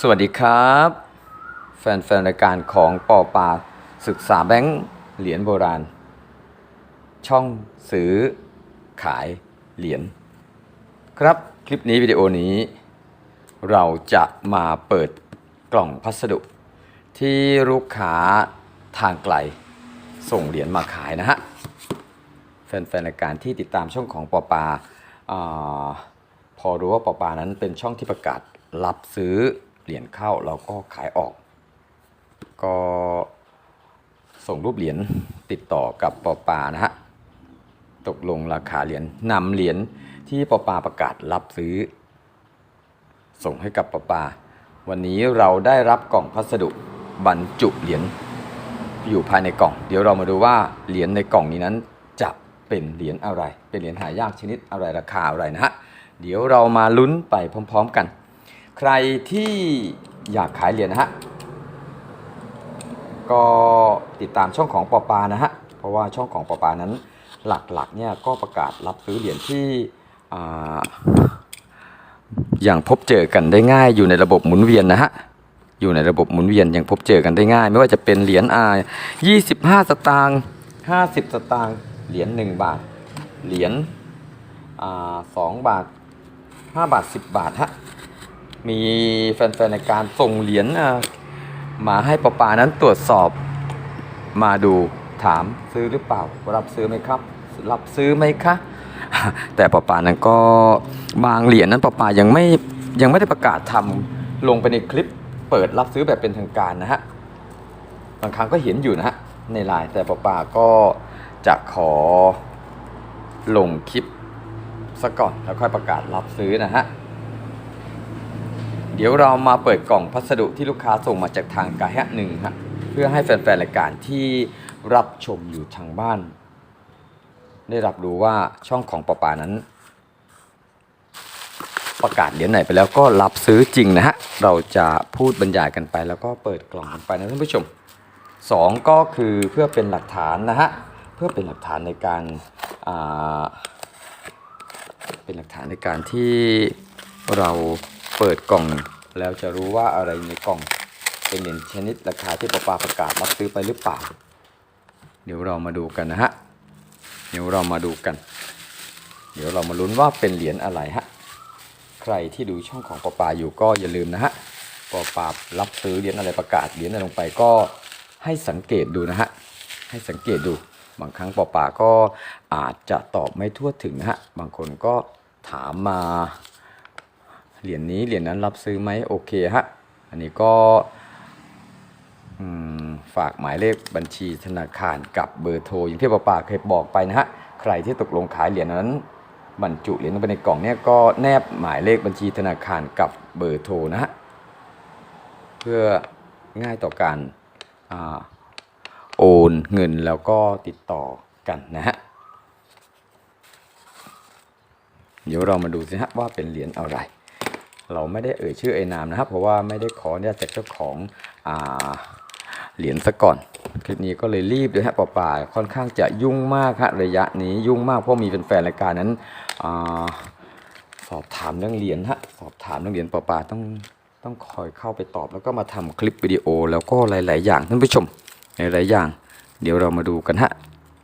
สวัสดีครับ แฟนๆรายการของปอปาศึกษาแบงค์เหรียญโบราณ ช่องซื้อขายเหรียญครับคลิปนี้วิดีโอนี้ เราจะมาเปิดกล่องพัสดุ ที่ลูกค้าทางไกล ส่งเหรียญมาขายนะฮะ แฟนๆรายการที่ติดตามช่องของปอปาอาพอรู้ว่าปอปานั้นเป็นช่องที่ประกาศรับซื้อ เหรียญเข้าแล้วก็ขายออก ก็ส่งรูปเหรียญติดต่อกับปอปานะฮะตกลงราคาเหรียญนำเหรียญที่ปอปาประกาศรับซื้อ ส่งให้กับปอปา วันนี้เราได้รับกล่องพัสดุบรรจุเหรียญอยู่ภายในกล่อง เดี๋ยวเรามาดูว่าเหรียญในกล่องนี้นั้นจะเป็นเหรียญอะไร เป็นเหรียญหายากชนิดอะไรราคาอะไรนะฮะ เดี๋ยวเรามาลุ้นไปพร้อม ๆ กัน ใครที่อยากขายเหรียญนะฮะก็ติดตามช่องของปอปานะฮะเพราะว่าช่องของปอปานั้นหลักๆเนี่ยก็ประกาศรับซื้อเหรียญที่ออย่างพบเจอกันได้ง่ายอยู่ในระบบหมุนเวียนนะฮะอยู่ในระบบหมุนเวียนยังพบเจอกันได้ง่าย ไม่ว่าจะเป็นเหรียญอา25สตางค์50สตางค์เหรียญ1บาท เหรียญสอ่า2บาท5บาท10บาทฮะ มีแฟนๆในการส่งเหรียญมาให้ปอปานั้นตรวจสอบมาดูถามซื้อหรือเปล่า รับซื้อไหมครับ รับซื้อไหมคะ แต่ปอปานั้นก็บางเหรียญนั้นปอปายังไม่ยังไม่ได้ประกาศทำลงไปในคลิปเปิดรับซื้อแบบเป็นทางการนะฮะบางครั้งก็เห็นอยู่นะฮะในไลน์แต่ปอปาก็จะขอลงคลิปซะก่อนแล้วค่อยประกาศรับซื้อนะฮะ เดี๋ยวเรามาเปิดกล่องพัสดุที่ลูกค้าส่งมาจากทางกายะหนึ่งฮะเพื่อให้แฟนๆรายการที่รับชมอยู่ทางบ้าน ได้รับรู้ว่าช่องของปอปานั้น ประกาศเหรียญไหนไปแล้วก็รับซื้อจริงนะฮะเราจะพูดบรรยายกันไป แล้วก็เปิดกล่องกันไปนะท่านผู้ชมสองก็คือเพื่อเป็นหลักฐานนะฮะเพื่อเป็นหลักฐานในการเป็นหลักฐานในการที่เรา เปิดกล่อง แล้วจะรู้ว่าอะไรในกล่อง เป็นเหรียญชนิดราคาที่ปอปาประกาศรับซื้อไปหรือเปล่า เดี๋ยวเรามาดูกันนะฮะ เดี๋ยวเรามาดูกัน เดี๋ยวเรามาลุ้นว่าเป็นเหรียญอะไรฮะ ใครที่ดูช่องของปอปาอยู่ก็อย่าลืมนะฮะปอปารับซื้อเหรียญอะไรประกาศเหรียญอะไรลงไปก็ให้สังเกตดูนะฮะ ให้สังเกตดู บางครั้งปอปาก็อาจจะตอบไม่ทั่วถึงนะฮะ บางคนก็ถามมา เหรียญนี้เหรียญนั้นรับซื้อไหมโอเคฮะอันนี้ก็ฝากหมายเลขบัญชีธนาคารกับเบอร์โทรอย่างที่ปอปาเคยบอกไปนะฮะใครที่ตกลงขายเหรียญนั้น บรรจุเหรียญลงไปในกล่องเนี่ยก็แนบหมายเลขบัญชีธนาคารกับเบอร์โทรนะฮะเพื่อง่ายต่อการอโอนเงินแล้วก็ติดต่อกันนะฮะเดี๋ยวเรามาดูสิฮะว่าเป็นเหรียญอะไร เราไม่ได้เอ่ยชื่อไอ้นามนะครับ เพราะว่าไม่ได้ขออนุญาตจากเจ้าของอ่าเหรียญซะก่อน คลิปนี้ก็เลยรีบด้วยฮะป่าป่าค่อนข้างจะยุ่งมากฮะระยะนี้ยุ่งมากเพราะมีแฟนๆรายการนั้นอสอบถามเรื่องเหรียญฮะสอบถามเรื่องเหรียญป่าป่าต้องต้องคอยเข้าไปตอบแล้วก็มาทำคลิปวิดีโอแล้วก็หลาย ๆ อย่างท่านผู้ชมหลายๆอย่าง เดี๋ยวเรามาดูกันฮะ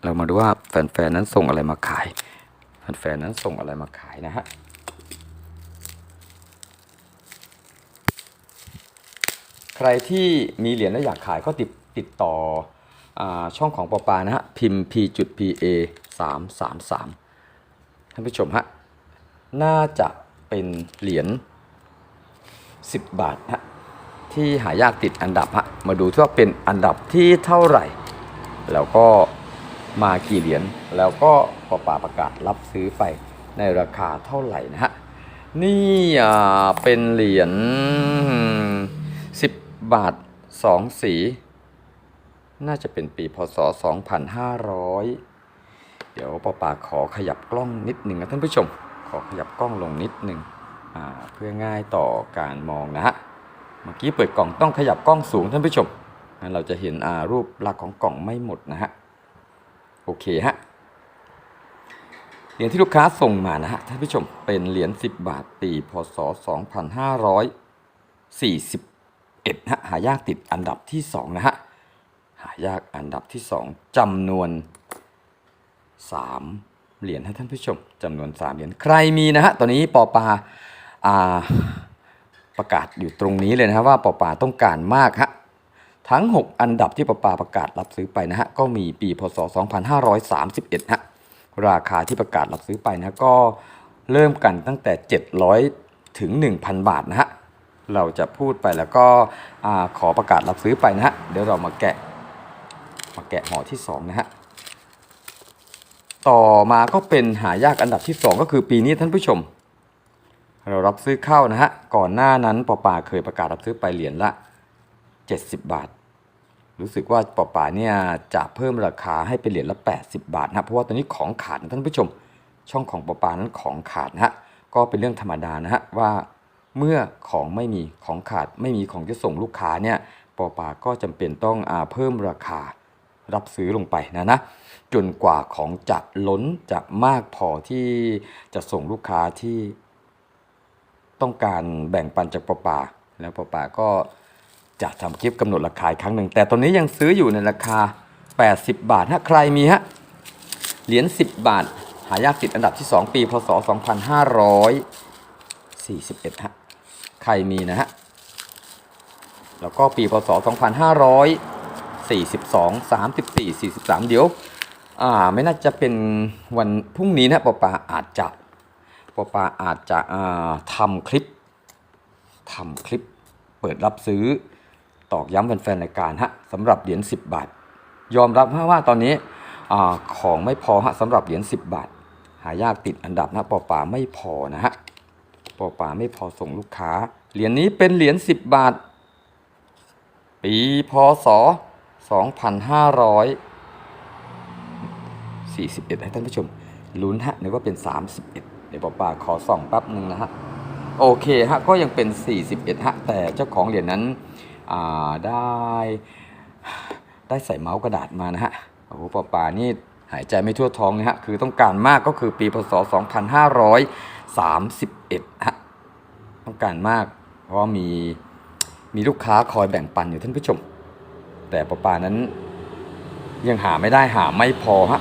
เรามาดูว่าแฟนๆนั้นส่งอะไรมาขายแฟนๆนั้นส่งอะไรมาขายนะฮะ ใครที่มีเหรียญแล้วอยากขายก็ติดติดต่ออช่องของปอปานะฮะพิมพ์ p จุด pa 3 3 3ท่านผู้ชมฮะน่าจะเป็นเหรียญ10 บาทฮะที่หายากติดอันดับฮะมาดูที่ว่าเป็นอันดับที่เท่าไหร่ แล้วก็มากี่เหรียญแล้วก็ปอปาประกาศรับซื้อไปในราคาเท่าไหร่นะฮะนี่อ่าเป็นเหรียญ บาท2สี น่าจะเป็นปีพศ 2500 เดี๋ยวปอปาขอขยับกล้องนิดหนึ่งนะท่านผู้ชม ขอขยับกล้องลงนิดหนึ่งเพื่อง่ายต่อการมองนะฮะ เมื่อกี้เปิดกล่องต้องขยับกล้องสูงท่านผู้ชมงั้นเราจะเห็นรูปลักษณ์ของกล่องไม่หมดนะฮะ โอเคฮะ เหรียญที่ลูกค้าส่งมานะฮะท่านผู้ชมเป็นเหรียญ10 บาทปีพศ 2500 41ฮะหายากติดอันดับที่ 2 นะฮะ หายากอันดับที่ 2จำนวน 3 เหรียญให้ท่านผู้ชมจำนวน 3 เหรียญใครมีนะฮะตอนนี้ปอปาอ่าประกาศอยู่ตรงนี้เลยนะครับว่าปอปาต้องการมากฮะทั้ง 6 อันดับที่ปอปาประกาศรับซื้อไปนะฮะก็มีปีพศ 2531ฮะราคาที่ประกาศรับซื้อไปนะก็เริ่มกันตั้งแต่ 700 ถึง 1,000 บาทนะฮะ เราจะพูดไปแล้วก็ขอประกาศรับซื้อไปนะฮะเดี๋ยวเรามาแกะมาแกะห่อที่2นะฮะต่อมาก็เป็นหายากอันดับที่ 2 ก็คือปีนี้ท่านผู้ชม เรารับซื้อเข้านะฮะก่อนหน้านั้นปอป่าเคยประกาศรับซื้อไปเหรียญละ 70 บาท รู้สึกว่าปอป่าเนี่ยจะเพิ่มราคาให้เป็นเหรียญละ 80 บาทนะเพราะว่าตอนนี้ของขาดนะท่านผู้ชม ช่องของปอป่านั้นของขาดนะฮะก็เป็นเรื่องธรรมดานะฮะว่า เมื่อของไม่มีของขาดไม่มีของจะส่งลูกค้าเนี่ยปอปาก็จำเป็นต้องอาเพิ่มราคารับซื้อลงไปนะนะจนกว่าของจะล้นจะมากพอที่จะส่งลูกค้าที่ต้องการแบ่งปันจากปอปาแล้วปอปาก็จะทำคลิปกำหนดราคาอีกครั้งหนึ่ง แต่ตอนนี้ยังซื้ออยู่ในราคา 80 บาทถ้าใครมีฮะเหรียญ10 บาท หายากติดอันดับที่ 2 ปีพศ 41ฮะใครมีนะฮะ แล้วก็ปีพศ 2542 34 43 เดี๋ยว อ่า ไม่น่าจะเป็นวันพรุ่งนี้นะปอปาอาจจะปอปาอาจจะอ่าทำคลิปทำคลิปเปิดรับซื้อตอกย้ำแฟนๆรายการฮะสำหรับเหรียญ10 บาท ยอมรับฮะว่าตอนนี้อาของไม่พอฮะสำหรับเหรียญ10 บาท หายากติดอันดับนะปอปาไม่พอนะฮะ ปอปาไม่พอส่งลูกค้า เหรียญนี้เป็นเหรียญ10 บาท ปีพศ 2541 ให้ท่านผู้ชมลุ้นฮะนึกว่าเป็น 31 เดี๋ยวปอปาขอส่องแป๊บหนึ่งนะฮะ โอเคฮะ ก็ยังเป็น 41 ฮะ แต่เจ้าของเหรียญนั้นอ่าได้ได้ใส่เมาส์กระดาษมานะฮะ โอ้โหปอปานี่หายใจไม่ทั่วท้องเลยฮะ คือต้องการมากก็คือปีพศ 2531ฮะ ต้องการมาก เพราะมีมีลูกค้าคอยแบ่งปันอยู่ท่านผู้ชม แต่ปอปานั้นยังหาไม่ได้หาไม่พอฮะ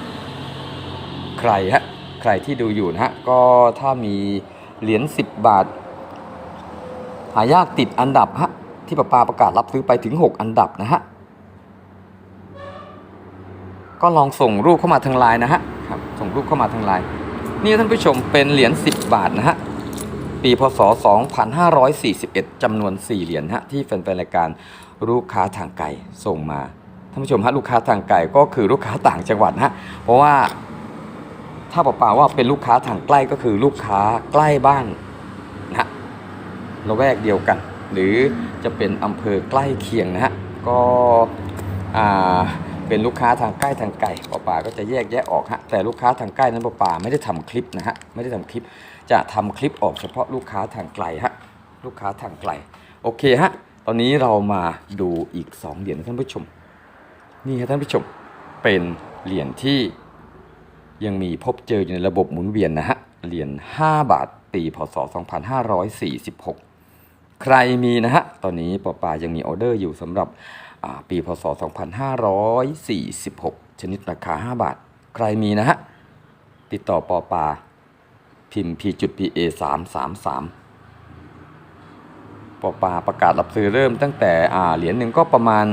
ใครฮะใครที่ดูอยู่นะฮะก็ถ้ามีเหรียญ10 บาท หายากติดอันดับฮะที่ปาปาประกาศรับซื้อไปถึง 6 อันดับนะฮะก็ลองส่งรูปเข้ามาทางไลน์นะฮะครับส่งรูปเข้ามาทางไลน์นี่ท่านผู้ชมเป็นเหรียญ10 บาทนะฮะ ปีพศ 2541 จำนวน 4 เหรียญฮะที่แฟนๆรายการลูกค้าทางไกลส่งมาท่านผู้ชมฮะลูกค้าทางไกลก็คือลูกค้าต่างจังหวัดนะฮะเพราะว่าถ้าเปล่าๆว่าเป็นลูกค้าทางใกล้ก็คือลูกค้าใกล้บ้านนะฮะละแวกเดียวกัน หรือจะเป็นอำเภอใกล้เคียงนะฮะก็อ่า เป็นลูกค้าทางใกล้ทางไกลปอป่าก็จะแยกแยะออกฮะแต่ลูกค้าทางใกล้นั้นปอป่าไม่ได้ทำคลิปนะฮะไม่ได้ทำคลิป จะทำคลิปออกเฉพาะลูกค้าทางไกลฮะลูกค้าทางไกลโอเคฮะตอนนี้เรามาดูอีก 2 เหรียญท่านผู้ชม นี่ครับท่านผู้ชมเป็นเหรียญที่ยังมีพบเจออยู่ในระบบหมุนเวียนนะฮะเหรียญ5บาทปีพศ 2546 ใครมีนะฮะ ตอนนี้ปอปายังมีออเดอร์อยู่สำหรับ ปีพศ 2546 ชนิดราคา 5 บาท ใครมีนะฮะ ติดต่อปอปา พิมพ์ p.pa 333ปอปาประกาศรับซื้อเริ่มตั้งแต่อ่าเหรียญหนึ่งก็ประมาณ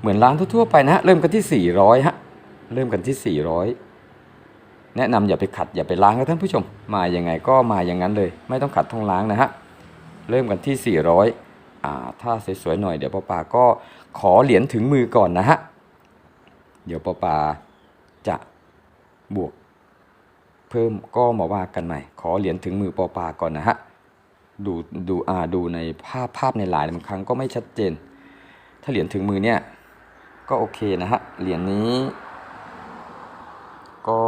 เหมือนร้านทั่วๆไปนะฮะ เริ่มกันที่ 400 ฮะ เริ่มกันที่ 400 แนะนำอย่าไปขัดอย่าไปล้างนะท่านผู้ชม มาอย่างไงก็มาอย่างนั้นเลย ไม่ต้องขัดต้องล้างนะฮะ เริ่มกันที่ 400อ่า ถ้าสวยๆหน่อยเดี๋ยวป้าปาก็ขอเหรียญถึงมือก่อนนะฮะ เดี๋ยวป้าปาจะบวก เพิ่มก็มาว่ากันใหม่ ขอเหรียญถึงมือปอปาก่อนนะฮะ ดูดูอ่าดูในภาพภาพในไลน์บางครั้งก็ไม่ชัดเจน ถ้าเหรียญถึงมือเนี่ยก็โอเคนะฮะ เหรียญนี้ ก็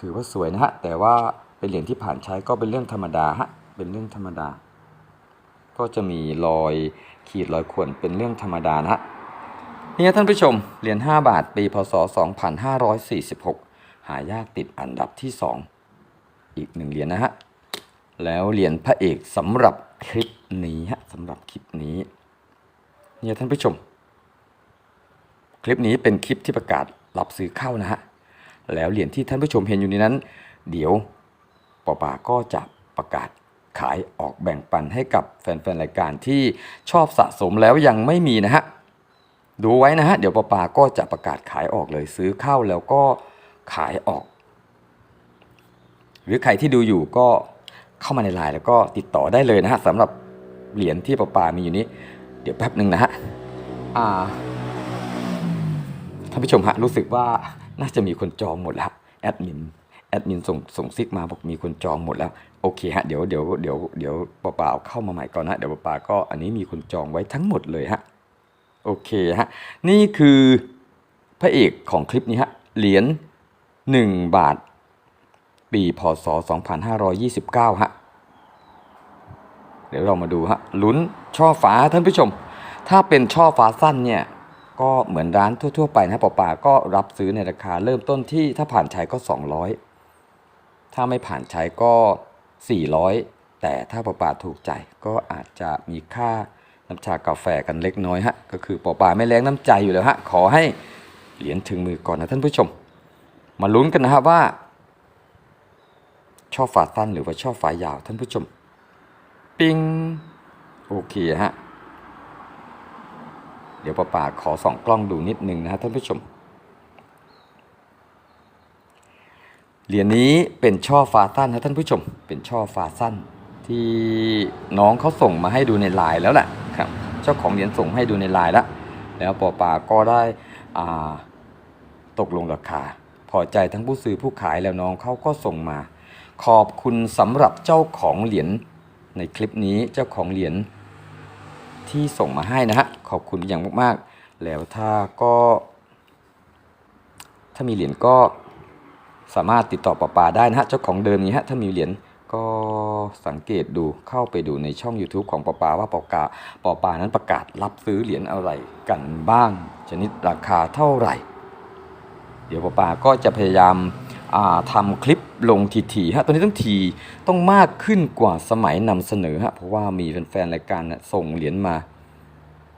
ถือว่าสวยนะฮะ แต่ว่าเป็นเหรียญที่ผ่านใช้ก็เป็นเรื่องธรรมดาฮะ เป็นเรื่องธรรมดา ก็จะมีรอยขีดรอยข่วนเป็นเรื่องธรรมดานะฮะนี่ครับท่านผู้ชม เหรียญ5บาทปีพศ 2546 หายากติดอันดับที่ 2 อีกหนึ่งเหรียญนะฮะ แล้วเหรียญพระเอกสำหรับคลิปนี้ฮะสำหรับคลิปนี้เนี่ยท่านผู้ชม คลิปนี้เป็นคลิปที่ประกาศรับซื้อเข้านะฮะ แล้วเหรียญที่ท่านผู้ชมเห็นอยู่ในนั้น เดี๋ยวปอปาก็จะประกาศ ขายออกแบ่งปันให้กับแฟนๆรายการที่ชอบสะสมแล้วยังไม่มีนะฮะดูไว้นะฮะเดี๋ยวปอปาก็จะประกาศขายออกเลยซื้อเข้าแล้วก็ขายออก หรือใครที่ดูอยู่ก็เข้ามาในไลน์แล้วก็ติดต่อได้เลยนะฮะสำหรับเหรียญที่ปอปามีอยู่นี้ เดี๋ยวแป๊บหนึ่งนะฮะอ่าท่านผู้ชมฮะรู้สึกว่าน่าจะมีคนจองหมดแล้วแอดมิน ดมินส่งส่งซิกมาบอกมีคนจองหมดแล้วโอเคฮะเดี๋ยวเดี๋ยวเดี๋ยวเดี๋ยวปอปาเอาเข้ามาใหม่ก่อนนะเดี๋ยวปอปาก็อันนี้มีคนจองไว้ทั้งหมดเลยฮะโอเคฮะนี่คือพระเอกของคลิปนี้ฮะเหรียญ1บาท ปีพศ 2529ฮะเดี๋ยวเรามาดูฮะลุ้นช่อฟ้าท่านผู้ชม ถ้าเป็นช่อฟ้าสั้นเนี่ยก็เหมือนร้านทั่ว ๆ ไปนะปอปาก็รับซื้อในราคาเริ่มต้นที่ถ้าผ่านใช้ก็ 200 ถ้าไม่ผ่านใช้ก็ 400 แต่ถ้าปอปาถูกใจก็อาจจะมีค่าน้ำชากาแฟกันเล็กน้อยฮะ ก็คือปอปาไม่แรงน้ำใจอยู่แล้วฮะ ขอให้เหรียญถึงมือก่อนนะท่านผู้ชม มาลุ้นกันนะครับว่า ชอบฝาสั้นหรือว่าชอบฝายาวท่านผู้ชม ปิงโอเคฮะ เดี๋ยวป้าป่าขอส่องกล้องดูนิดนึงนะฮะท่านผู้ชม เหรียญนี้เป็นช่อฟ้าสั้นนะท่านผู้ชม เป็นช่อฟ้าสั้น ที่น้องเขาส่งมาให้ดูในไลน์แล้วแหละครับ เจ้าของเหรียญส่งให้ดูในไลน์แล้วแล้วปอป่าก็ได้อ่าตกลงราคา พอใจทั้งผู้ซื้อผู้ขายแล้วน้องเขาก็ส่งมา ขอบคุณสำหรับเจ้าของเหรียญในคลิปนี้เจ้าของเหรียญที่ส่งมาให้นะฮะขอบคุณอย่างมากๆ แล้วถ้าก็ ถ้ามีเหรียญก็ สามารถติดต่อปอปาได้นะฮะเจ้าของเดิมนี้ฮะถ้ามีเหรียญก็สังเกตดูเข้าไปดูในช่อง YouTube ของปอปาว่าปอกาปอปานั้นประกาศรับซื้อเหรียญอะไรกันบ้าง ชนิดราคาเท่าไหร่ เดี๋ยวปอปาก็จะพยายามาทำคลิปลงทีๆฮะตอนนี้ต้องทีต้องมากขึ้นกว่าสมัยนำเสนอฮะเพราะว่ามีแฟนๆรายการนะส่งเหรียญมา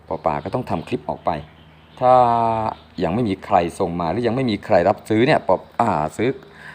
ปอปาก็ต้องทำคลิปออกไป ถ้ายังไม่มีใครส่งมาหรือยังไม่มีใครรับซื้อเนี่ยปออ่าซื้อ